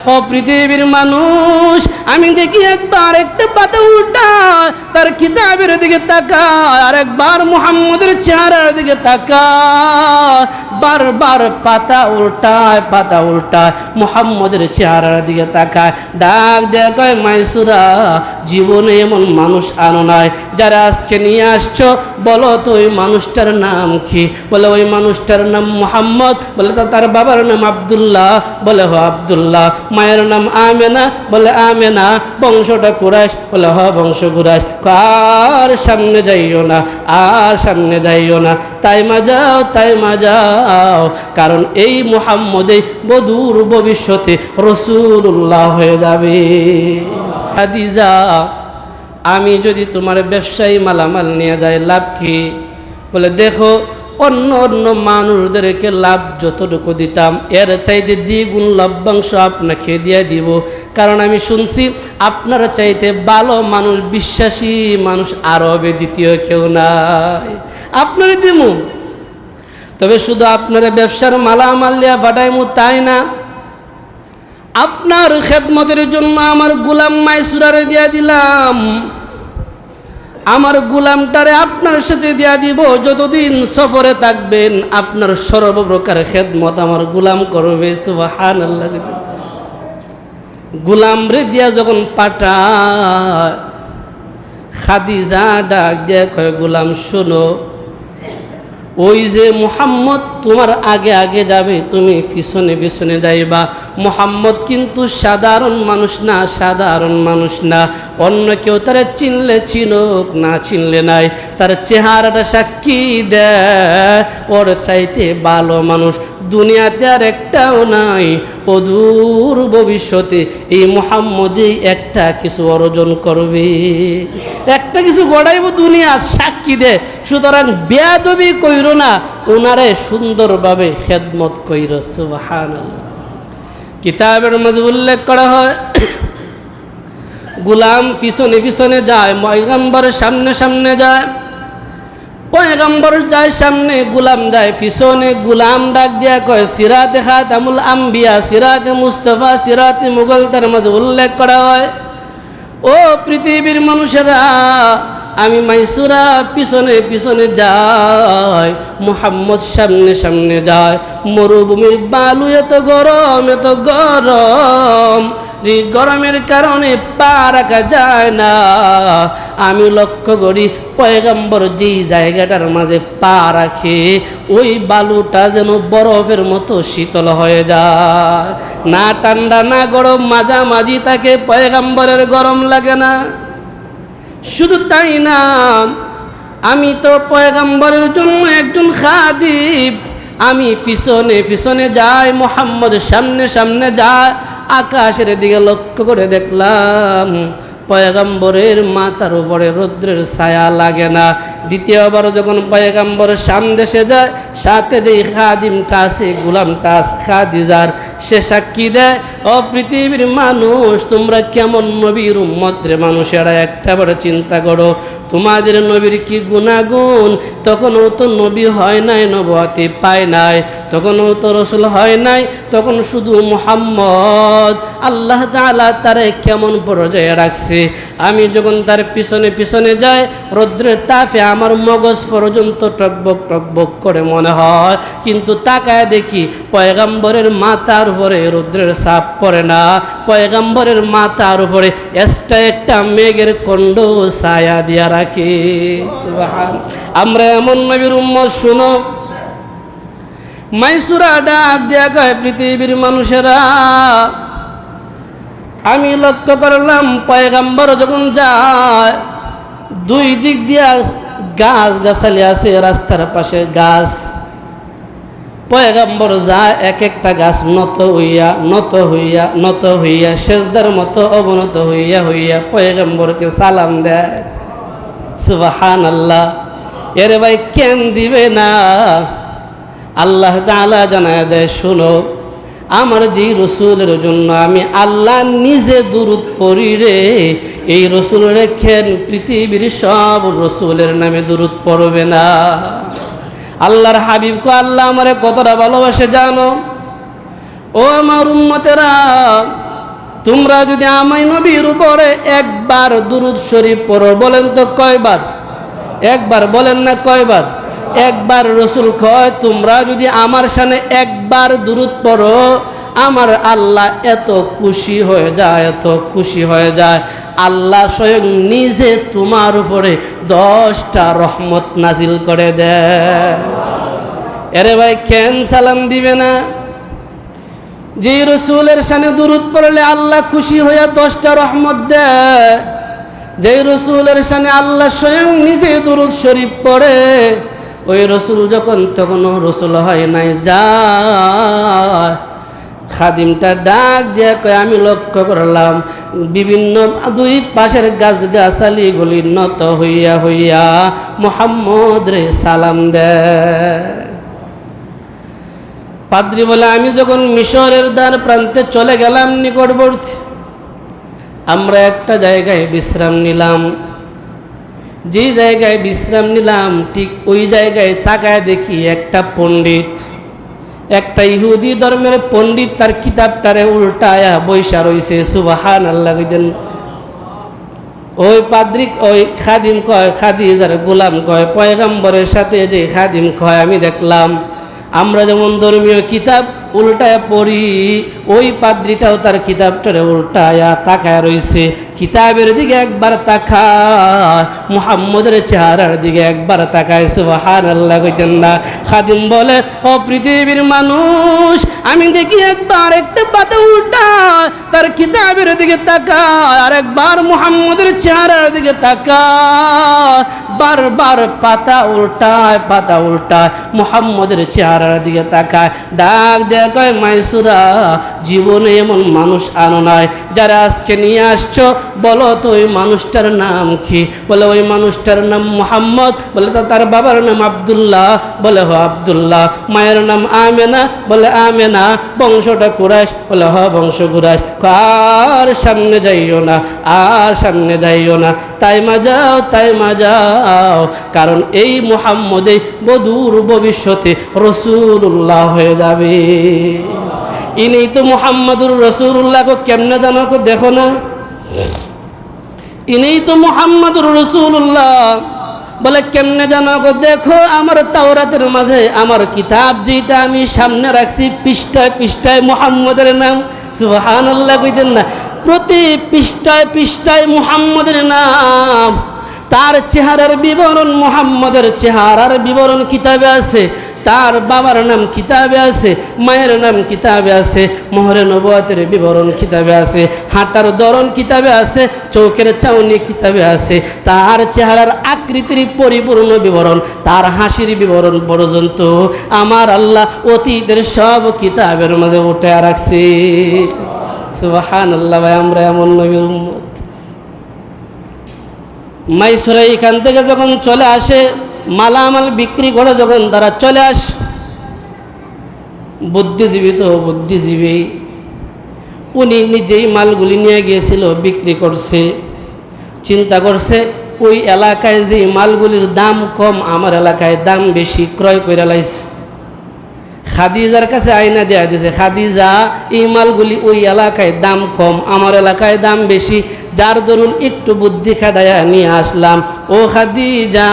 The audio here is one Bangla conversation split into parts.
ও পৃথিবীর মানুষ, আমি দেখি একবার একটা পাতা উল্টায় তার কিতাবের দিকে তাকায়, আর একবার মুহাম্মদের চেহারার দিকে তাকা বারবার পাতা উল্টায় পাতা উল্টায়, মুহাম্মদের চেহারার দিকে তাকায়। ডাক দেয়া কয়, মাইসুরা, জীবনে এমন মানুষ আনো নাই, যারা আজকে নিয়ে আসছো? বলো তো, ওই মানুষটার নাম কি? বলে, ওই মানুষটার নাম মুহাম্মদ। বলে তার বাবার নাম আব্দুল্লাহ। বলে, হো, আব্দুল্লাহ। মায়ের নাম আমেনা, বলে আমেনা, বংশটা কুরাইশ, বলে হ, বংশ কুরাইশ। আর সামনে যাইও না, আর সামনে যাইও না। তাই মা যাও, তাই মা যাও। কারণ এই মুহাম্মদে বধুর ভবিষ্যতে রসুল্লাহ হয়ে যাবে। হাদিজা আমি যদি তোমার ব্যবসায়ী মালামাল নিয়ে যাই, লাভ কি? বলে, দেখো অন্য অন্য মানুষদেরকে লাভ যতটুকু দিতাম, এর চাইতে দ্বিগুণ লভ্যাংশ আপনাকে দিয়ে দিব। কারণ আমি শুনছি, আপনার চাইতে ভালো মানুষ, বিশ্বাসী মানুষ আর হবে দ্বিতীয় কেউ নাই। আপনারই দিমু। তবে শুধু আপনার ব্যবসার মালামাল দিয়া ফাটাইমু তাই না? আপনার খেদমতের জন্য আমার গুলাম মাইসুরারে দিয়া দিলাম। আমার গুলামটারে আপনার সাথে দিয়া দিব, যতদিন সফরে থাকবেন আপনার সর্বপ্রকার খেদমত আমার গুলাম করবে সুবাহান গুলাম রে দিয়া যখন পাটা খাদিজা ডাক দিয়া কয়, গুলাম, শোনো ওই যে মোহাম্মদ তোমার আগে আগে যাবে, তুমি পিছনে পিছনে যাইবা। মোহাম্মদ কিন্তু সাধারণ মানুষ না, সাধারণ মানুষ না। অন্য কেউ তারা চিনলে চিনুক, না চিনলে নাই। তার চেহারাটা সাক্ষী দেয়, ওর চাইতে ভালো মানুষ। দুনিয়াতে আর একটাও নাই। অদূর ভবিষ্যতে এই মোহাম্মদেই একটা কিছু অর্জন করবে। একটা কিছু গড়াইব দুনিয়ার সাক্ষী দে। সুতরাং বেয়াদবি কইর না ওনারে সুন্দরভাবে খেদমত কইর সুবাহান কিতাবের মাঝে উল্লেখ করা হয়, গুলাম পিছনে পিছনে যায় ময়গম্বর সামনে সামনে যায়। পয়গম্বর যায় সামনে, গুলাম যায় পিছনে, গুলাম ডাক দিয়া কয়, সিরাতে খাতামুল আম্বিয়া, সিরাতে মুস্তফা, সিরাতে মুঘল তার মাঝে উল্লেখ করা হয়, ও পৃথিবীর মানুষেরা, আমি মাইসুরা পিছনে পিছনে যাই, মোহাম্মদ সামনে সামনে যায় মরুভূমির বালু এত গরম এত গরম যে গরমের কারণে পা রাখা যায় না। আমি লক্ষ্য করি পয়গম্বর যেই জায়গাটার মাঝে পা রাখে, ওই বালুটা যেন বরফের মতো শীতল হয়ে যায়। না ঠান্ডা, না গরম, মাঝামাঝি তাকে পয়গম্বরের গরম লাগে না। শুধু তাই না, আমি তো পয়গম্বরের জন্য একজন খাদিব। আমি পিছনে পিছনে যাই, মোহাম্মদ সামনে সামনে যায় আকাশের দিকে লক্ষ্য করে দেখলাম, পয়গাম্বরের মাথার উপরে রৌদ্রের ছায়া লাগে না। দ্বিতীয়বার যখন পয়গাম্বর সামদেশে যায়, সাথে যে খাদিমটা আছে, গুলামটা আছে, খাদিজার, সে সাক্ষী দেয়, ও পৃথিবীর মানুষ, তোমরা কেমন নবীর উম্মত্রে মানুষেরা একটা বড় চিন্তা করো, তোমাদের নবীর কি গুণাগুণ? তখনও তো নবী হয় নাই নবতি পায় নাই। তখনও তো রসুল হয় নাই, তখন শুধু মোহাম্মদ। আল্লাহ তালা তারে কেমন পর্যায়ে রাখছে? আমি যখন তার পিছনে পিছনে যাই, রৌদ্রের তাপে আমার মগজ পর্যন্ত টকবক টকবক করে মনে হয়। কিন্তু তাকায় দেখি পয়গাম্বরের মাথার উপরে রৌদ্রের সাপ পড়ে না। পয়গাম্বরের মাথার উপরে এক্সট্রা একটা মেঘের কণ্ড ছায়া দিয়া রাখি। আমরা এমন নবীর উম্মত, শুনো। মাইসুরা ডাক দেয়া কয় পৃথিবীর মানুষেরা, আমি লক্ষ্য করলাম পয়গাম্বর যখন যায়, দুই দিক দিয়া গাছ গাছালি আছে, রাস্তার পাশে গাছ। পয়গাম্বর যায়, এক একটা গাছ নত হইয়া নত হইয়া নত হইয়া, সেজদার মতো অবনত হইয়া হইয়া পয়গাম্বরকে সালাম দেয়। সুবাহান আল্লাহ এরে ভাই কেন দিবে না? আল্লাহ তাআলা জানায় দেয়, শুনো, আমার যেই রসুলের জন্য আমি আল্লাহ নিজে দুরুদ পড়ি রে, এই রসুল রেখেন পৃথিবীর সব রসুলের নামে দুরুদ পড়বে না। আল্লাহর হাবিব হাবিবকে আল্লাহ আমারে কতটা ভালোবাসে জানো? ও আমার উম্মতেরা, তোমরা যদি আমায় নবীর উপরে একবার দুরুদ শরীফ পড়ো, বলেন তো কয়বার? একবার বলেন না কয়বার? একবার রসুল কয়, তোমরা যদি আমার সামনে একবার দুরুদ পড়ো, আমার আল্লাহ এত খুশি হয়ে যায়, এত খুশি হয়ে যায়। আল্লাহ স্বয়ং নিজে তোমার উপরে দশটা রহমত নাজিল করে দেয়। এরে ভাই, কেন সালাম দিবে না? যে রসুলের সানে দুরুদ পড়লে আল্লাহ খুশি হইয়া দশটা রহমত দেয়। যে রসুলের সানে আল্লাহ স্বয়ং নিজে দুরুদ শরীফ পড়ে ওই রসুল যখন, তখনও রসুল হয় নাই যা খাদিমটা ডাক দিয়া কয়, আমি লক্ষ্য করলাম, বিভিন্ন দুই পাশের গাছ গাছালিগুলি নত হইয়া হইয়া মোহাম্মদ রে সালাম দেয়। পাদ্রি বলে, আমি যখন মিশরের দ্বার প্রান্তে চলে গেলাম নিকটবর্তী, আমরা একটা জায়গায় বিশ্রাম নিলাম। যে জায়গায় বিশ্রাম নিলাম, ঠিক ওই জায়গায় তাকায় দেখি একটা পণ্ডিত। একটা ইহুদি ধর্মের পণ্ডিত তার কিতাবটারে উল্টায়া বৈশা রইছে সুবাহান আল্লাহ কইতেন। ওই পাদ্রিক, ওই খাদিম কয়, খাদিজার গোলাম কয়, পয়গাম্বরের সাথে যে খাদিম কয়, আমি দেখলাম, আমরা যেমন ধর্মীয় কিতাব উল্টায় পড়ি, ওই পাদ্রিটাও তার কিতাবটারে উল্টায়া তাকায় রইছে। কিতাবের দিকে একবার তাকায়, মুহাম্মদের চেহারার দিকে একবার তাকায় সুবহান আল্লাহ কইতেন না। খাদিম বলে, ও পৃথিবীর মানুষ, আমি দেখি একবার একটা পাতা উল্টায়, তার কিতাবের দিকে তাকায়, আর একবার মুহাম্মদের চেহারার দিকে তাকায়। বারবার পাতা উল্টায় পাতা উল্টায়, মুহাম্মদের চেহারার দিকে তাকায়। ডাক দেয় কয়, মাইসুরা, জীবনে এমন মানুষ আনো নাই। যারা আজকে নিয়ে আসছো, বলো তো ওই মানুষটার নাম কি? বলে, ওই মানুষটার নাম মুহাম্মদ। বলে, তো তার বাবার নাম আবদুল্লাহ। বলে, হ, আবদুল্লাহ। মায়ের নাম আমেনা। বলে, আমেনা, বংশটা কুরাইশ। বলে, হ, বংশ কুরাইশ। আর সামনে যাইও না, আর সামনে যাইও না। তাই মা যাও, তাই মা যাও। কারণ এই মুহাম্মদে বধুর ভবিষ্যতে রসুল্লাহ হয়ে যাবে। ইনি তো মুহাম্মদুর রসুল্লাহকে কেমনে জানো কো দেখো না। ইনি তো মুহাম্মদুর রসুল্লাহ বলে কেমনে জানো গো দেখো, আমার তাওরাতের মাঝে আমার কিতাব যেটা আমি সামনে রাখছি, পৃষ্ঠায় পৃষ্ঠায় মুহাম্মদের নাম সুবহান আল্লাহ কইতেন না। প্রতি পৃষ্ঠায় পৃষ্ঠায় মুহাম্মদের নাম, তার চেহারার বিবরণ, মুহাম্মদের চেহারার বিবরণ কিতাবে আছে। তার বাবার নাম কিতাবে আছে, মায়ের নাম কিতাবে আছে, মোহরে নবাতের বিবরণ কিতাবে আছে, হাঁটার দরণ কিতাবে আছে চৌকের চাউনি কিতাবে আছে, তার চেহারার আকৃতির পরিপূর্ণ বিবরণ, তার হাসির বিবরণ পর্যন্ত আমার আল্লাহ অতীতের সব কিতাবের মাঝে উঠে রাখছে। সুবাহান আল্লাহ ভাই, আমরা এমন নবীর উম্মত। এখান থেকে যখন চলে আসে মালামাল বিক্রি করে যখন তারা চলে আস, বুদ্ধিজীবী তো বুদ্ধিজীবী। উনি নিজেই মালগুলি নিয়ে গিয়েছিল, বিক্রি করছে, চিন্তা করছে, ওই এলাকায় যে মালগুলির দাম কম, আমার এলাকায় দাম বেশি, ক্রয় করে লাইছে। খাদিজার কাছে আয়না দেয়া দিয়েছে খাদিজা, এই মালগুলি ওই এলাকায় দাম কম, আমার এলাকায় দাম বেশি যার দরুন একটু বুদ্ধি খাটাইয়া নিয়ে আসলাম। ও খাদিজা,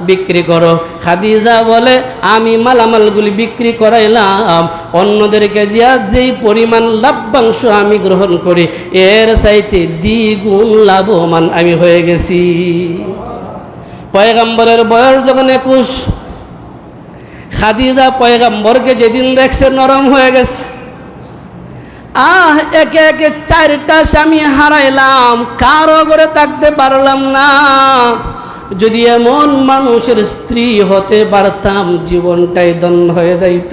বিক্রি করো। খাদিজা বলে, আমি মালামালগুলি বিক্রি করাইলাম। অন্যদেরকে যা যেই পরিমাণ লাভ্যাংশ আমি গ্রহণ করি, এর চাইতে দ্বিগুণ লাভবান আমি হয়ে গেছি। পয়গাম্বরের বয়স যখন একুশ, খাদিজা পয়গাম্বরকে যেদিন দেখছে নরম হয়ে গেছে। আহ, একে একে চারটা স্বামী হারাইলাম, কারও করে থাকতে পারলাম না। যদি এমন মানুষের স্ত্রী হতে পারতাম, জীবনটাই দণ্ড হয়ে যাইত।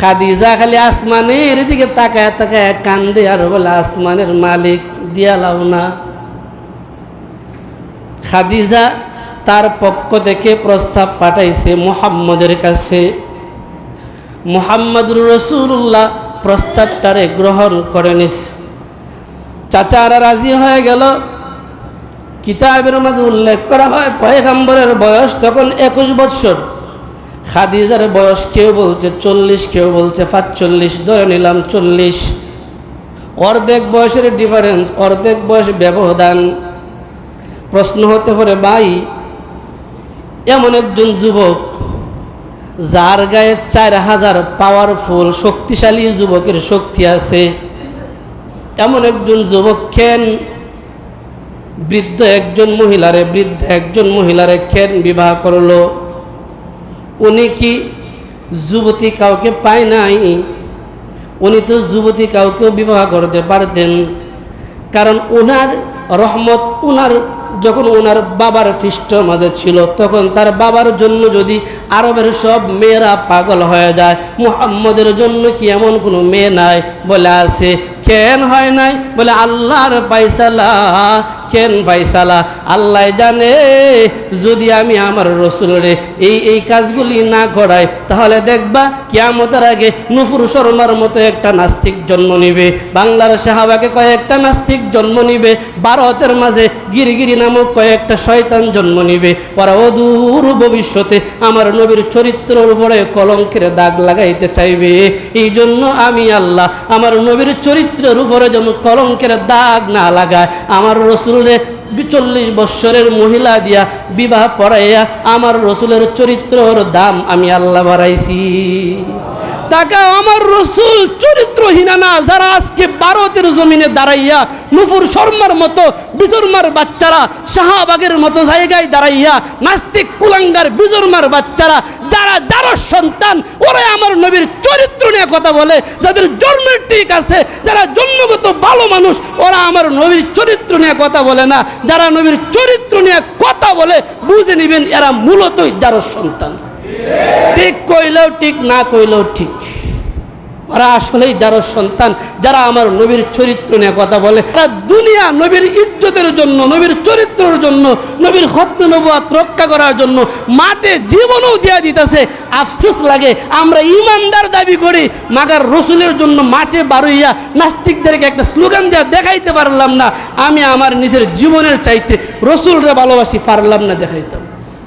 খাদিজা খালি আসমানের দিকে তাকায় তাকায় কান্দে, আর বলে, আসমানের মালিক দিয়ালাও না। খাদিজা তার পক্ষ থেকে প্রস্তাব পাঠাইছে মোহাম্মদের কাছে। মুহাম্মদুর রসুল্লাহ প্রস্তাবটারে গ্রহণ করে নিস। চাচারা রাজি হয়ে গেল। কিতাবের মাঝে উল্লেখ করা হয়, পয়গাম্বরের বয়স তখন একুশ বৎসর। খাদিজার বয়স কেউ বলছে চল্লিশ, কেউ বলছে পাঁচচল্লিশ, ধরে নিলাম চল্লিশ। অর্ধেক বয়সের ডিফারেন্স অর্ধেক বয়স ব্যবধান। প্রশ্ন হতে পারে, ভাই, এমন একজন যুবক যার গায়ে চার হাজার পাওয়ারফুল শক্তিশালী যুবকের শক্তি আছে। এমন একজন যুবক খেন বৃদ্ধ একজন মহিলারে, বৃদ্ধ একজন মহিলারে খেন বিবাহ করল? উনি কি যুবতী কাউকে পায় নাই? উনি তো যুবতী কাউকেও বিবাহ করতে পারতেন। কারণ ওনার রহমত উনার, যখন ওনার বাবার পৃষ্ঠ মাঝে ছিল, তখন তার বাবার জন্য যদি আরবের সব মেয়েরা পাগল হয়ে যায়, মুহাম্মদের জন্য কি এমন কোনো মেয়ে নাই? বলে, আছে। কেন হয় নাই? বলে, আল্লাহর পাইসালা কেন পাইসালা আল্লাহ জানে, যদি আমি আমার রসুলরে এই এই কাজগুলি না করাই, তাহলে দেখবা কিয়ামতের আগে নুফুর শর্মার মতো একটা নাস্তিক জন্ম নিবে। বাংলার সাহাবাকে কয়েকটা নাস্তিক জন্ম নিবে, ভারতের মাঝে গিরিগিরি নামক কয়েকটা শয়তান জন্ম নিবে। ওরা অদূর ভবিষ্যতে আমার নবীর চরিত্রের উপরে কলঙ্কের দাগ লাগাইতে চাইবে। এই জন্য আমি আল্লাহ, আমার নবীর চরিত্রের উপরে যেন কলঙ্কের দাগ না লাগায়, আমার রসুলের চল্লিশ বৎসরের মহিলা দিয়া বিবাহ পড়াইয়া আমার রসুলের চরিত্রর দাম আমি আল্লাহ বাড়াইছি। তাকে আমার রসুল চরিত্রহীনা না, যারা আজকে ভারতের জমিনে দাঁড়াইয়া নুফুর শর্মার মতো, বিজর্মার বাচ্চারা, শাহবাগের মতো জায়গায় দাঁড়াইয়া নাস্তিক কুলাঙ্গার, বিজর্মার বাচ্চারা, যারা যারা সন্তান ওরা আমার নবীর চরিত্র নিয়ে কথা বলে, যাদের জন্মের ঠিক আছে, যারা জন্মগত ভালো মানুষ, ওরা আমার নবীর চরিত্র নিয়ে কথা বলে না, যারা নবীর চরিত্র নিয়ে কথা বলে, বুঝে নেবেন এরা মূলতই যার সন্তান। ঠিক কইলেও ঠিক, না কইলেও ঠিক। ওরা আসলেই যারা সন্তান, যারা আমার নবীর চরিত্র নিয়ে কথা বলে, তারা দুনিয়া নবীর ইজ্জতের জন্য, নবীর চরিত্রের জন্য, নবীর হত্ম নবাত রক্ষা করার জন্য মাঠে জীবনও দেওয়া দিতেছে। আফসোস লাগে, আমরা ইমানদার দাবি করি, মাগার রসুলের জন্য মাঠে বারুইয়া নাস্তিকদেরকে একটা স্লোগান দেওয়া দেখাইতে পারলাম না। আমি আমার নিজের জীবনের চাইতে রসুলরা ভালোবাসি, পারলাম না দেখাইতাম।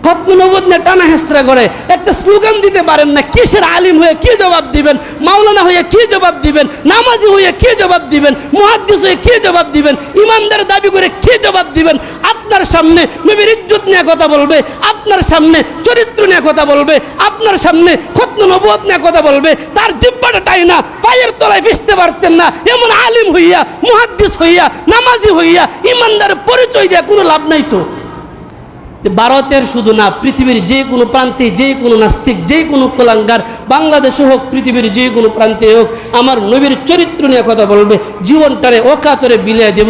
খতমনবদ নিয়ে টানা হেসরা করে। একটা স্লোগান দিতে পারেন না, কিসের আলিম হয়ে কি জবাব দিবেন? মাওলানা হয়ে কি জবাব দিবেন? নামাজি হয়ে কি জবাব দিবেন? মুহাদ্দিস হয়ে কি জবাব দিবেন? ইমানদার দাবি করে কি জবাব দিবেন? আপনার সামনে নবীর ইজ্জত নিয়ে কথা বলবে, আপনার সামনে চরিত্র নিয়ে কথা বলবে, আপনার সামনে খতম নবদ নিয়ে কথা বলবে, তার জিব্বাটা টাই না, পায়ের তলায় ফিসতে পারতেন না, এমন আলিম হইয়া, মুহাদ্দিস হইয়া, নামাজি হইয়া ইমানদার পরিচয় দেওয়া কোনো লাভ নাই তো। ভারতের শুধু না, পৃথিবীর যে কোনো প্রান্তে, যে কোনো নাস্তিক, যে কোনো কোলাঙ্গার বাংলাদেশে হোক, পৃথিবীর যে কোনো প্রান্তে হোক, আমার নবীর চরিত্র নিয়ে কথা বলবে, জীবনটারে অকাতরে বিলিয়ে দেব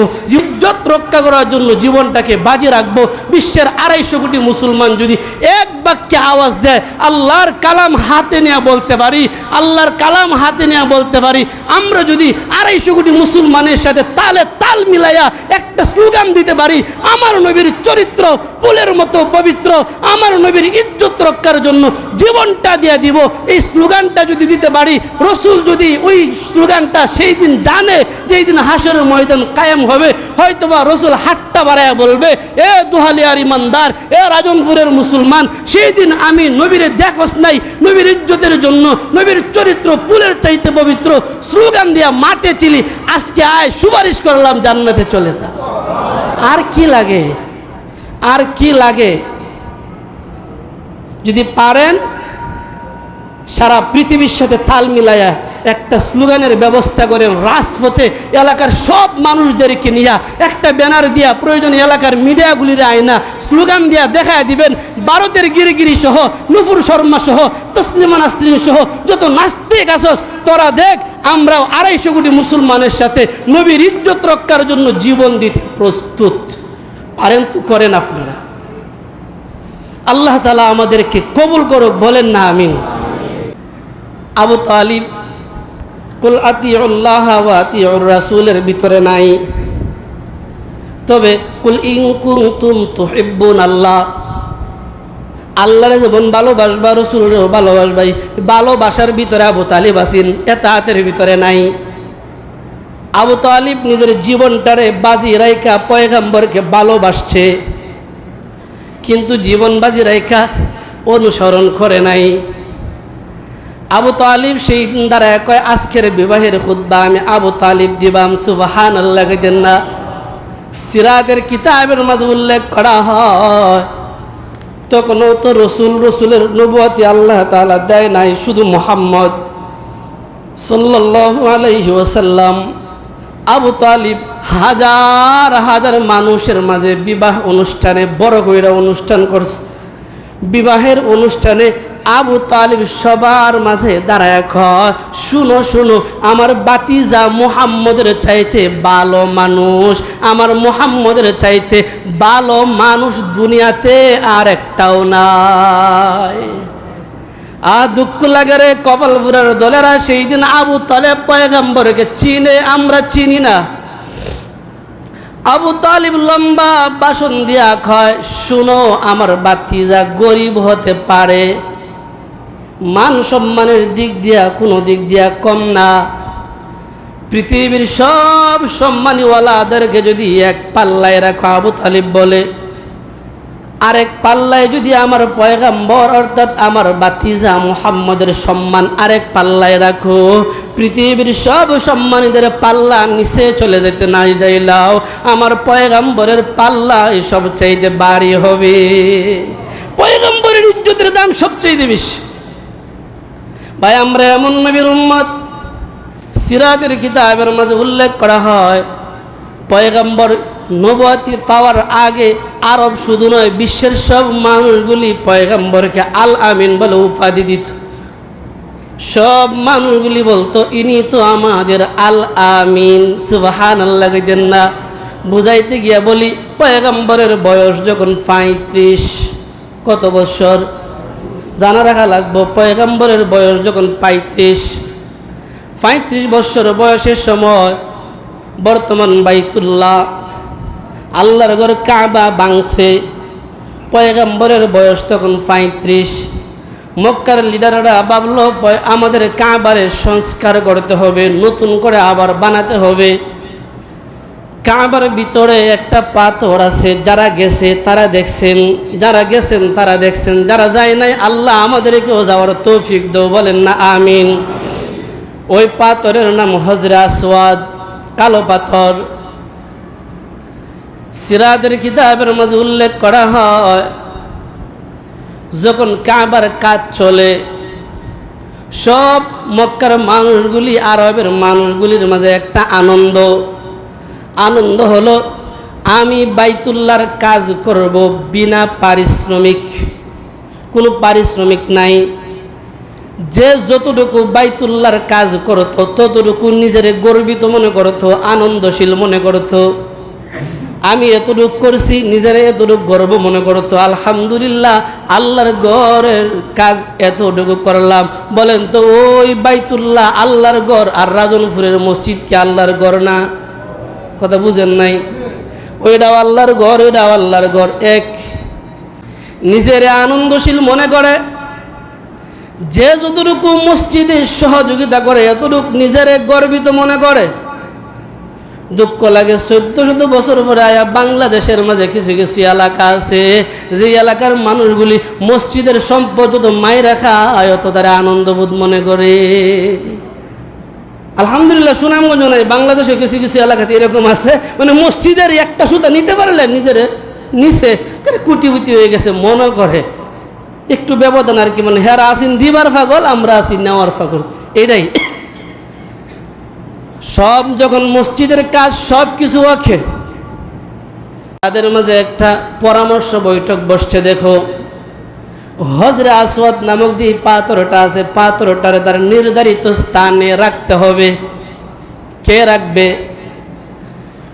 যত রক্ষা করার জন্য জীবনটাকে বাজে রাখব, বিশ্বের আড়াইশো কোটি মুসলমান যদি এক বাক্যে আওয়াজ দেয়, আল্লাহর কালাম হাতে নিয়ে বলতে পারি, আল্লাহর কালাম হাতে নিয়ে বলতে পারি। আমরা যদি আড়াইশো কোটি মুসলমানের সাথে তালে তাল মিলাইয়া একটা স্লোগান দিতে পারি, আমার নবীর চরিত্র, ফুলের মতো পবিত্র, আমার নবীর ইজ্জত রক্ষার জন্য জীবনটা দিয়ে দিব, এই স্লোগানটা যদি দিতে পারি, রসুল যদি ওই স্লোগানটা সেই দিন জানে যে এই দিন হাসরের ময়দান কায়েম হবে, হয়তোবা রসুল হাটটা বাড়াইয়া বলবে, এ দুহালিয়ার ইমানদার, এ রাজনপুরের মুসলমান সেই দিন আমি নবীরে দেখস নাই, নবীর ইজ্জতের জন্য, নবীর চরিত্র পুলের চাইতে পবিত্র স্লোগান দিয়া মাঠে চিলি, আজকে আয় সুপারিশ করলাম জান্নাতে চলে যা। আর কি লাগে? আর কি লাগে? যদি পারেন, সারা পৃথিবীর সাথে তাল মিলাইয়া একটা স্লোগানের ব্যবস্থা করেন রাজপথে এলাকার সব মানুষদেরকে নিয়ে। একটা ব্যানার দিয়া প্রয়োজন এলাকার মিডিয়াগুলির আয়না স্লোগান দিয়া দেখায় দিবেন। ভারতের গিরিগিরি সহ, নুপুর শর্মা সহ, তসলিমা নাসরিন সহ, যত নাস্তিক আসস, তোরা দেখ, আমরাও আড়াইশো কোটি মুসলমানের সাথে নবীর ইজ্জত রক্ষার জন্য জীবন দিতে প্রস্তুত। পারেন তো করেন আপনারা। আল্লাহ তালা আমাদেরকে কবুল করুক, বলেন না আমিন। আবু তালিব কুল আতিউল্লাহ আতিউর রাসূলের ভিতরে নাই। তবে কুল ইন কুনতুম তুহিব্বুন আল্লাহ আল্লাহরে যেমন ভালোবাসবা, রসুলেরও ভালোবাসবাই, ভালোবাসার ভিতরে আবু তালিব আসিন এতাহাতের ভিতরে নাই। আবু তালিব নিজের জীবনটারে বাজি রাইকা পয়গাম্বরকে ভালোবাসছে, কিন্তু জীবন বাজি রাইকা অনুসরণ করে নাই। আবু তালিব সেই দিন দ্বারা কয় আজকের বিবাহের খুদ্া। আমি আবু তালিব দিবাম সুবাহান আল্লাহ না। সিরাতের কিতাবের মাঝে উল্লেখ করা হয়, তখনও তো রসুল রসুলের নবুয়াতি আল্লাহ তালা দেয় নাই, শুধু মোহাম্মদ ওয়াসাল্লাম। আবু তালিব হাজার হাজার মানুষের মাঝে বিবাহ অনুষ্ঠানে, বড় কইরা অনুষ্ঠান করছে। বিবাহের অনুষ্ঠানে আবু তালিব সবার মাঝে দাঁড়ায় কয়, শুনো শুনো, আমার বাতিজা মুহাম্মদের চাইতে ভালো মানুষ, আমার মুহাম্মদের চাইতে ভালো মানুষ দুনিয়াতে আর একটাও নাই। আর দুঃখ লাগে রে কপালপুরের দলেরা সেই দিন আবু তালেব পয়গম্বরকে চিনে, আমরা চিনি না। আবু তালিব লম্বা বাসন দিয়া খয় শুনো, আমার বাতিজা গরিব হতে পারে মান সম্মানের দিক দিয়া কোনো দিক দিয়া কম না। পৃথিবীর সব সম্মানীওয়ালাদেরকে যদি এক পাল্লায় রাখো আবু তালিব বলে, আরেক পাল্লায় যদি আমার পয়গাম্বর অর্থাৎ আমার বাতিজা মুহাম্মদের সম্মান আরেক পাল্লায় রাখো, পৃথিবীর সব সম্মানীদের পাল্লা নিচে চলে যেতে নাই যাইলাও, আমার পয়গাম্বরের পাল্লা সব চাইতে বাড়ি হবে। পয়গাম্বরের ইজ্জতের দাম সবচাইতে বেশি। ভাই, আমরা এমন নবীর উম্মত। সিরাতের কিতাবের মাঝে উল্লেখ করা হয়, পয়গাম্বর নবতি পাওয়ার আগে আরব শুধু নয়, বিশ্বের সব মানুষগুলি পয়গাম্বরকে আল আমিন বলে উপাধি দিত। সব মানুষগুলি বলতো, ইনি তো আমাদের আল আমিন সুবাহান আল্লাহ দেন না। বুঝাইতে গিয়া বলি, পয়গাম্বরের বয়স যখন পঁয়ত্রিশ, কত বছর? জানা রাখা লাগবো, পয়গাম্বরের বয়স যখন পঁয়ত্রিশ। পঁয়ত্রিশ বছর বয়সের সময় বর্তমান বাইতুল্লাহ, আল্লাহর ঘর কাবা বাংছে পয়গাম্বরের বয়স তখন পঁয়ত্রিশ। মক্কার লিডাররা ভাবলো, আমাদের কাবারে সংস্কার করতে হবে, নতুন করে আবার বানাতে হবে। কাবার ভিতরে একটা পাথর আছে, যারা গেছে তারা দেখছেন, যারা গেছেন তারা দেখছেন, যারা যায় নাই আল্লাহ আমাদেরকেও যাওয়ার তৌফিক দেও, বলেন না, আমিন। ওই পাথরের নাম হজরা আসওয়াদ, কালো পাথর। সিরাদের কিতাবের মাঝে উল্লেখ করা হয়, যখন কাবার কাজ চলে, সব মক্কার মানুষগুলি, আরবের মানুষগুলির মাঝে একটা আনন্দ। আনন্দ হলো, আমি বাইতুল্লার কাজ করব বিনা পারিশ্রমিক। কোনো পারিশ্রমিক নাই। যে যতটুকু বাইতুল্লার কাজ করতো, ততটুকু নিজের গর্বিত মনে করতো, আনন্দশীল মনে করতো। আমি এতটুকু করছি, নিজের এতটুকু গর্ব মনে করতো। আলহামদুলিল্লাহ, আল্লাহর গড়ের কাজ এতটুকু করলাম। বলেন তো, ওই বাইতুল্লাহ আল্লাহর গড় আর রাজনপুরের মসজিদ কি আল্লাহর গড় না? কথা বুঝেন নাই। ওইটাও আল্লাহর ঘর, ওইটাও আল্লাহর ঘর। এক, নিজের আনন্দশীল মনে করে। যে যতটুকু মসজিদে সহযোগিতা করে, এতটুকু নিজের গর্বিত মনে করে। দুঃখ লাগে চোদ্দ শত বছর পরে আয়া বাংলাদেশের মাঝে কিছু কিছু এলাকা আছে, যে এলাকার মানুষগুলি মসজিদের সম্পদ যত মাই রাখা অত তারা আনন্দবোধ মনে করে। আলহামদুলিল্লাহ সুনামগঞ্জ নাই বাংলাদেশে কিছু কিছু এলাকাতে এরকম আছে। মানে মসজিদের একটা সুতা নিতে পারলে নিজের নিচে কুটিপুটি হয়ে গেছে মনে করে। একটু ব্যবধান আর কি মানে হেরা আসিন দিবার ফাগল আমরা আছি নেওয়ার ফাগল এটাই। সব যখন মসজিদের কাজ সব কিছু ওকে। তাদের মাঝে একটা পরামর্শ বৈঠক বসছে, দেখো। হজরে আসওয়াদ নামক যে পাথরটা আছে, পাথরটার তার নির্ধারিত স্থানে রাখতে হবে। কে রাখবে?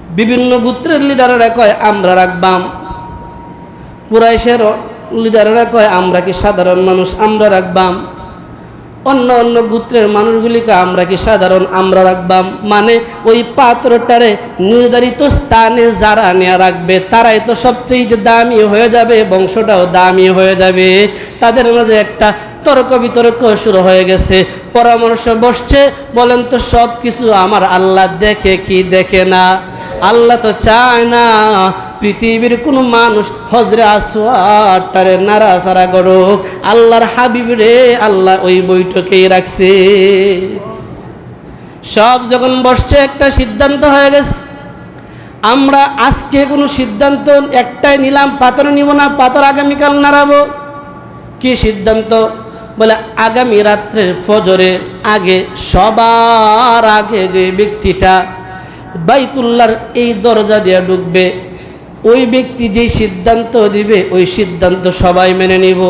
বিভিন্ন গোত্রের লিডাররা কয়, আমরা রাখবাম। কুরাইশের লিডাররা কয়, আমরা কি সাধারণ মানুষ? আমরা রাখবাম। অন্য অন্য গোত্রের মানুষগুলিকে আমরা কি সাধারণ আমরা রাখবাম মানে ওই পাত্রটারে নির্ধারিত স্থানে যারা নেওয়া রাখবে, তারাই তো সবচেয়ে দামি হয়ে যাবে, বংশটাও দামি হয়ে যাবে। তাদের মাঝে একটা তর্ক বিতর্ক শুরু হয়ে গেছে। পরামর্শ বসছে, বলেন তো সব কিছু আমার আল্লাহ দেখে কি দেখে না? আল্লাহ তো চায় না পৃথিবীর কোনো মানুষ হজরে আসোয়াটারে নাড়াচাড়া করুক, আল্লাহর হাবিব রে আল্লাহ ওই বৈঠকেই রাখছে। সব যখন বসছে, একটা সিদ্ধান্ত হয়ে গেছে। আমরা আজকে কোনো সিদ্ধান্ত একটাই নিলাম, পাথর নিব না, পাথর আগামীকাল নাড়াবো। কি সিদ্ধান্ত? বলে, আগামী রাত্রের ফজরে আগে, সবার আগে যে ব্যক্তিটা বাইতুল্লার এই দরজা দিয়ে ঢুকবে ওই ব্যক্তি যেই সিদ্ধান্ত দিবে, ওই সিদ্ধান্ত সবাই মেনে নিব।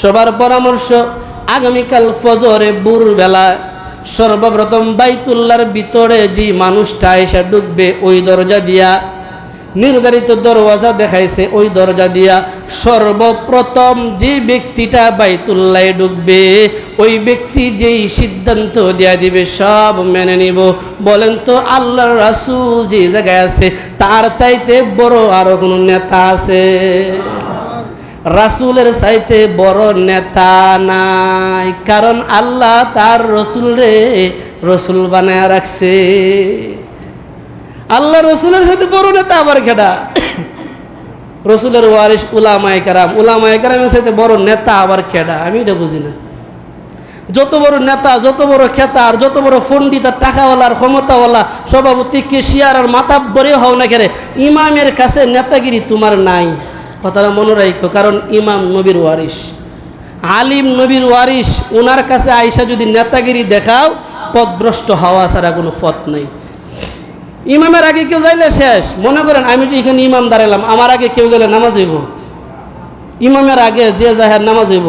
সবার পরামর্শ, আগামীকাল ফজরে ভোরবেলা সর্বপ্রথম বাইতুল্লার ভিতরে যে মানুষটা এসে ঢুকবে, ওই দরজা দিয়া নির্ধারিত দরওয়াজা দেখাইছে, ওই দরজা দিয়া সর্বপ্রথম যে ব্যক্তিটা বাইতুল্লায় ঢুকবে, ওই ব্যক্তি যেই সিদ্ধান্ত দেয়া দিবে, সব মেনে নিব। বলেন তো, আল্লাহর রাসূল যে জায়গায় আছে, তার চাইতে বড় আরও কোনো নেতা আছে? রাসূলের চাইতে বড় নেতা নাই, কারণ আল্লাহ তার রসুল রে রসুল বানায় রাখছে। আল্লাহ রসুলের সাথে বড় নেতা আবার খেটা রসুলের ওয়ারিস উলামায় কারাম। উলামায় কারামের সাথে বড় নেতা আবার খেডা আমি এটা বুঝি না। যত বড় নেতা, যত বড় খেতা আর যত বড় ফন্ডিত আর টাকাওয়ালা, আর ক্ষমতাওয়ালা, সভাপতি, কেশিয়ার, আর মাথা বরে হও না কেরে, ইমামের কাছে নেতাগিরি তোমার নাই। কথাটা মনে রাখো কারণ ইমাম নবীর ওয়ারিস আলিম নবীর ওয়ারিস ওনার কাছে আইসা যদি নেতাগিরি দেখাও পথভ্রষ্ট হওয়া ছাড়া কোনো পথ নাই। ইমামের আগে কেউ যাইলে শেষ। মনে করেন, আমি যে এখানে ইমাম দাঁড়ালাম আমার আগে কেউ গেলে নামাজ হইব। ইমামের আগে যে জাহের নামাজ হইব।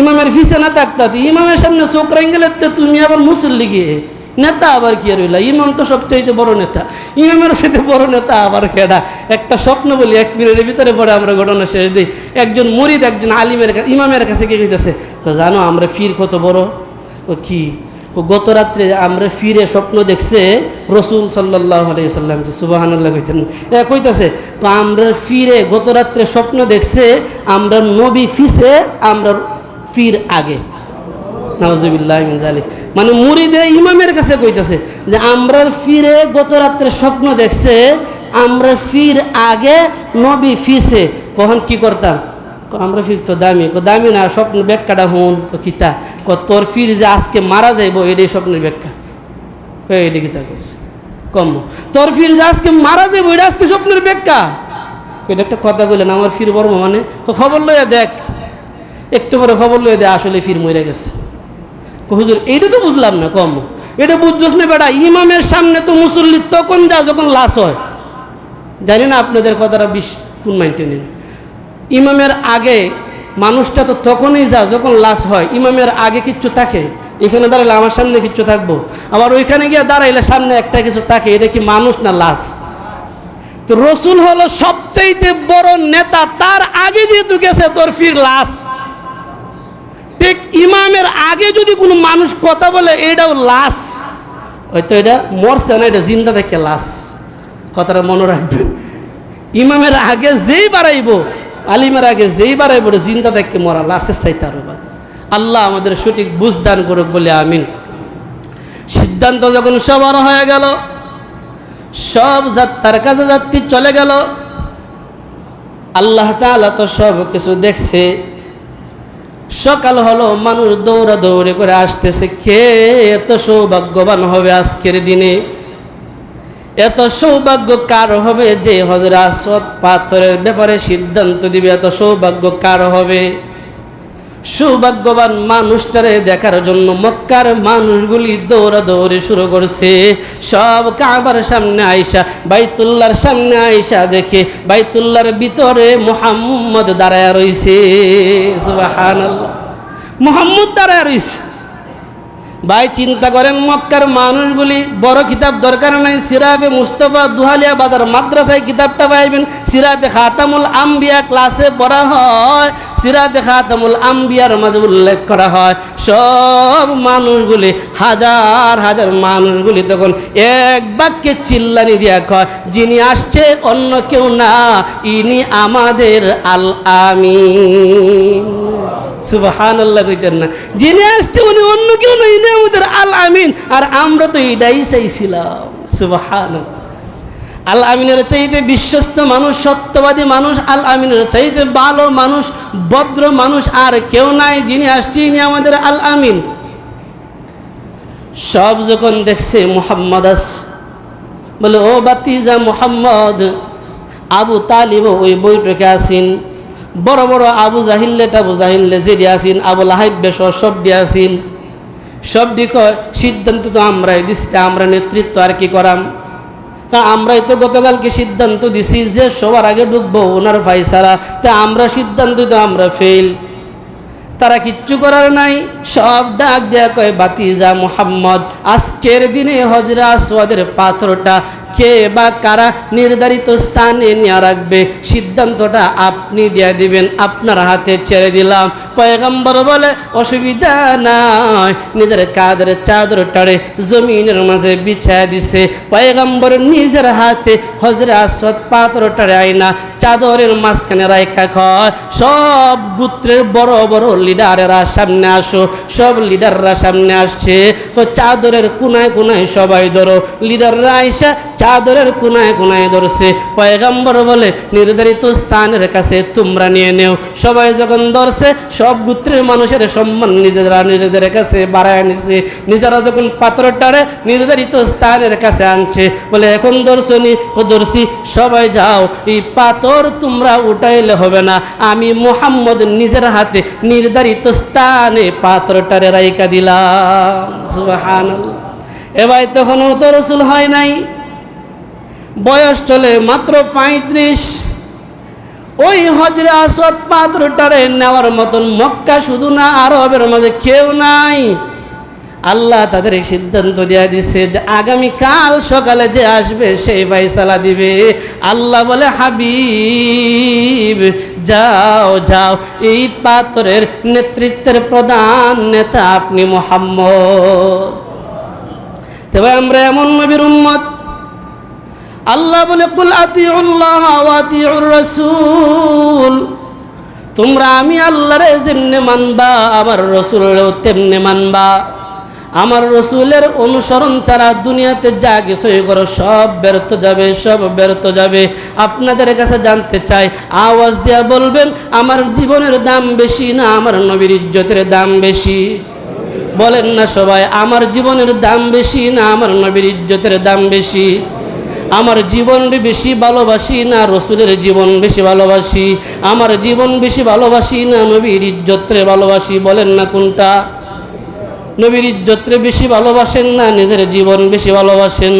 ইমামের ফিসে না থাকতে ইমামের সামনে চোখ গেলে তো তুমি আবার মুসল্লি গিয়ে নেতা আবার কি আর ইমাম তো সবচেয়ে বড় নেতা। ইমামের সাথে বড় নেতা আবার খেডা একটা স্বপ্ন বলি, এক মিনিটের ভিতরে পরে আমরা ঘটনা শেষ দিই। একজন মরিদ, একজন আলিমের কাছে ইমামের কাছে কইতেছে, তো জানো, আমরা ফির কত বড়? ও কি? গত রাত্রে আমরা ফিরে স্বপ্ন দেখছে রসুল সাল্লাহ আলাইসাল্লাম সুবাহান্লাহ কইতেন। কইতেছে, তো আমরা ফিরে গত রাত্রে স্বপ্ন দেখছে আমরা নবী ফিসে আমরা ফির আগে। নওয়াজবিল্লাহ মানে মুরিদে ইমামের কাছে কইতেছে যে আমরা ফিরে গত রাত্রে স্বপ্ন দেখছে, আমরা ফির আগে নবী ফিসে কখন কি করতাম? আমরা ফির তো দামি, ক দামি না স্বপ্ন ব্যাখ্যাটা হুন, ক কিতা ক তোর ফির যে আজকে মারা যাইব, এটাই স্বপ্নের ব্যাখ্যা। ক এটি কিতা কইছে? কম। তোর ফির যে আজকে মারা যাইব, এটা আজকে স্বপ্নের ব্যাখ্যা। এটা একটা কথা কইলেন, আমার ফির বর্ম মানে খবর লইয়া দেখ। একটু পরে খবর লইয়া দে আসলে ফির মরে গেছে। হুজুর, এইটা তো বুঝলাম না, কম। এটা বুঝছস না বেটা, ইমামের সামনে তো মুসল্লি তখন যা, যখন লাশ হয়। জানি না আপনাদের কথাটা বিশ কোন মাইন্ডে নেন। ইমামের আগে মানুষটা তো তখনই যা, যখন লাশ হয়, ইমামের আগে কিচ্ছু থাকে। এখানে দাঁড়াইলে আমার সামনে কিচ্ছু থাকব। আবার ওইখানে গিয়ে দাঁড়াইলে সামনে একটা কিছু থাকে, এটা কি মানুষ না লাশ? তো রসুল হলো সবচাইতে বড় নেতা, তার আগে যেহেতু গেছে, তোর ফির লাশ। ঠিক ইমামের আগে যদি কোনো মানুষ কথা বলে, এটাও লাশ। হয়তো এটা মরছে না, এটা জিন্দা থেকে লাশ। কথাটা মনে রাখবেন। ইমামের আগে যেই বাড়াইব আলিমের আগে যেই বাড়াইব এটা জিন্দা থেকে মরা, লাশের চাইতে আরও বাদ। আল্লাহ আমাদের সঠিক বুঝদান করুক বলে আমিন। সিদ্ধান্ত যখন সবার হয়ে গেল, সব যাত্রার কাছে যাত্রী চলে গেল। আল্লাহ তাআলা তো সব কিছু দেখছে। সকাল হলো, মানুষ দৌড়া দৌড়ে করে আসতেছে। কে এত সৌভাগ্যবান হবে আজকের দিনে? এত সৌভাগ্য কার হবে যে হজরে আসদ পাথরের ব্যাপারে সিদ্ধান্ত দিবে? এত সৌভাগ্য কার হবে? সৌভাগ্যবান মানুষটারে দেখার জন্য মক্কার মানুষগুলি দৌড়াদৌড়ি শুরু করছে। সব কাবার সামনে আইসা বাইতুল্লার সামনে আইসা দেখে বাইতুল্লার ভিতরে মোহাম্মদ দাঁড়ায় রইছে। সুবহানাল্লাহ। মোহাম্মদ দাঁড়ায় রইছে। ভাই, চিন্তা করেন, মক্কার মানুষগুলি বড় কিতাব দরকার নাই। সিরাফে মুস্তফা দুহালিয়া বাজার মাদ্রাসায় কিতাবটা পাইবেন। সিরাতে খাতামুল আম্বিয়া ক্লাসে পড়া হয়। সিরাতে খাতামুল আম্বিয়ার মাঝে উল্লেখ করা হয়। সব মানুষগুলি, হাজার হাজার মানুষগুলি তখন এক বাক্যে চিল্লানি দিয়া কয়, যিনি আসছে, অন্য কেউ না, ইনি আমাদের আল আমিন কইতেন না। যিনি আসছে উনি অন্য কেউ ইনি আমাদের আল আমিন আর আমরা তো এটাই চাইছিলাম সুবাহান আল আমিনের চাইতে বিশ্বস্ত মানুষ, সত্যবাদী মানুষ আল আমিনের চাইতে ভালো মানুষ, ভদ্র মানুষ আর কেউ নাই, যিনি আসছে ইনি আমাদের আল আমিন সব যখন দেখছে মোহাম্মদ আস, বলে, ও বাতিজা মুহাম্মদ, আবু তালিব ওই বৈঠকে আসিন। বড় বড় আবু জাহিল্লে টাবু জাহিল্লে যেডি আসিন, আবু লাহাইব্বে সহ সবডি আসিন। সবডি কয়, সিদ্ধান্ত তো আমরাই দিছি, তা আমরা নেতৃত্ব আর কি করাম? কারণ আমরাই তো গতকালকে সিদ্ধান্ত দিছি যে সবার আগে ডুববো ওনার ফাইসালা তা আমরা সিদ্ধান্ত তো আমরা ফেল তারা কিচ্ছু করার নাই, সব ডাক দেয়া কয়, বাতিজা মুহাম্মদ, আজকের দিনে হজরা আসওয়াদের পাথরটা কে বা কারা নির্ধারিত স্থানে নিয়ে রাখবে? সিদ্ধান্তটা আপনি দিয়ে দিবেন, আপনার হাতে ছেড়ে দিলাম। পয়গম্বর বলে, অসুবিধা নাই। নিজের কাদের চাদর টাড়ে জমিনের মাঝে বিছায় দিছে। পয়গম্বর নিজের হাতে হজরে আসদ পাথর টাড়ে আইনা চাদরের মাঝখানে রাইখা খয় সব গুত্রের বড় বড় লিডারেরা সামনে আসো, সব লিডাররা সামনে আসছে। চাদরের কোনায় কোনায় সবাই ধরো। লিডাররা আইসা চাদরের কোনায় কোনায় ধরছে। পয়গাম্বর বলে, নির্ধারিত স্থানের কাছে তোমরা নিয়ে নেও। সবাই যখন ধরছে, সব গোত্রের মানুষের সম্মান নিজেরা নিজেদের কাছে বাড়ায় নিছে। নিজেরা যখন পাথরটারে নির্ধারিত স্থানের কাছে আনছে। বলে, এখন ধরছনি ও ধরছি। সবাই যাও, এই পাথর তোমরা উঠাইলে হবে না। আমি মোহাম্মদ নিজের হাতে নির্ধারিত স্থানে পাথরটারে রাইকা দিলাম। এবার তখনও তো রসুল হয় নাই। বয়স চলে মাত্র পঁয়ত্রিশ। ওই হজরে আসদ পাত্রটারে নেওয়ার মতন মক্কা শুধু না, আরবের মাঝে কেউ নাই। আল্লাহ তাদের সিদ্ধান্ত দেওয়া দিছে যে আগামীকাল সকালে যে আসবে সেই ফাইসালা দিবে। আল্লাহ বলে, হাবিব, যাও যাও, এই পাথরের নেতৃত্বের প্রধান নেতা আপনি মোহাম্মদ। তবে আমরা এমন নবীর উম্মত আল্লাহ বলে, কুল আতিউল্লাহ আতিউর রাসূল। তোমরা আমি আল্লাহরে যেমনে মানবা, আমার রসুলেরও তেমনে মানবা। আমার রসুলের অনুসরণ ছাড়া দুনিয়াতে যা কিছুই করো, সব ব্যর্থ যাবে, সব ব্যর্থ যাবে। আপনাদের কাছে জানতে চাই, আওয়াজ দিয়া বলবেন, আমার জীবনের দাম বেশি না আমার নবীর ইজ্জতের দাম বেশি? বলেন না সবাই, আমার জীবনের দাম বেশি না আমার নবীর ইজ্জতের দাম বেশি? আমার জীবন বেশি ভালোবাসি না রসুলের জীবন বেশি ভালোবাসি। আমার জীবন বেশি ভালোবাসি না নবীর ইজ্জত্রে ভালোবাসি, বলেন না কোনটা? নবীর ইজ্জত্রে বেশি ভালোবাসেন না, নিজের জীবন বেশি ভালোবাসেন।